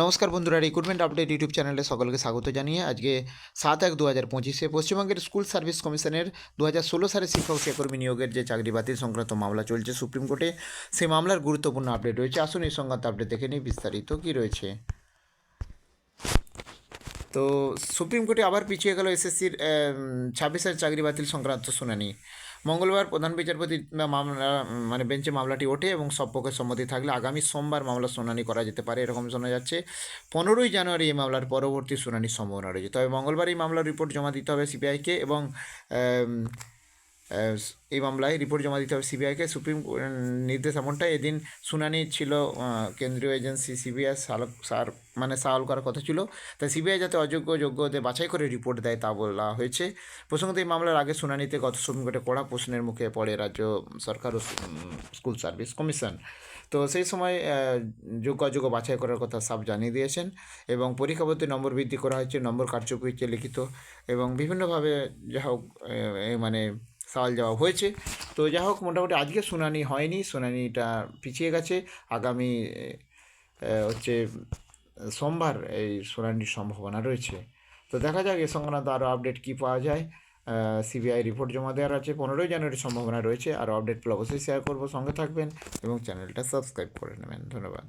নমস্কার বন্ধুরা recruitment update YouTube চ্যানেলে সকলকে স্বাগত জানিয়ে আজকে সাত এক দু হাজার পঁচিশে পশ্চিমবঙ্গের স্কুল সার্ভিস কমিশনের দু হাজার ষোলো সালে শিক্ষক সেকর্মী নিয়োগের যে চাকরি বাতিল সংক্রান্ত মামলা চলছে সুপ্রিম কোর্টে সেই মামলার গুরুত্বপূর্ণ আপডেট রয়েছে। আসুন এই সংক্রান্ত আপডেট দেখে নিই বিস্তারিত কী রয়েছে। তো সুপ্রিম কোর্টে আবার পিছিয়ে গেল এসএসসির ছাব্বিশের চাকরি বাতিল সংক্রান্ত শুনানি। মঙ্গলবার প্রধান বিচারপতি মামলা মানে বেঞ্চে মামলাটি ওঠে এবং সব পক্ষের সম্মতি থাকলে আগামী সোমবার মামলা শুনানি করা যেতে পারে এরকম শোনা যাচ্ছে। পনেরোই জানুয়ারি এই মামলার পরবর্তী শুনানির সম্ভাবনা রয়েছে। তবে মঙ্গলবার এই মামলার রিপোর্ট জমা দিতে হবে সিবিআইকে এবং এই মামলায় রিপোর্ট জমা দিতে হবে সিবিআইকে। সুপ্রিম নির্দেশ এমনটাই। এদিন শুনানি ছিল কেন্দ্রীয় এজেন্সি সিবিআই সালক সার মানে সাল করার কথা ছিল। তাই সিবিআই যাতে অযোগ্য যোগ্যদের বাছাই করে রিপোর্ট দেয় তা বলা হয়েছে। প্রসঙ্গত, এই মামলার আগে শুনানিতে গত সুপ্রিম কোর্টে কড়া প্রশ্নের মুখে পড়ে রাজ্য সরকার ও স্কুল সার্ভিস কমিশন। তো সেই সময় যোগ্য, অযোগ্য বাছাই করার কথা সাফ জানিয়ে দিয়েছেন এবং পরীক্ষাপত্রে নম্বর বৃদ্ধি করা হয়েছে, নম্বর কার্যকরী লিখিত এবং বিভিন্নভাবে যা হোক মানে সওয়াল জবাব হয়েছে। তো যা হোক, মোটামুটি আজকে শুনানি হয়নি, শুনানিটা পিছিয়ে গেছে। আগামী হচ্ছে সোমবার এই শুনানির সম্ভাবনা রয়েছে। তো দেখা যাক, এ সংক্রান্ত আরও আপডেট কী পাওয়া যায়। সিবিআই রিপোর্ট জমা দেওয়ার আছে। পনেরোই জানুয়ারির সম্ভাবনা রয়েছে। আর আপডেট অবশ্যই শেয়ার করব। সঙ্গে থাকবেন এবং চ্যানেলটা সাবস্ক্রাইব করে নেবেন। ধন্যবাদ।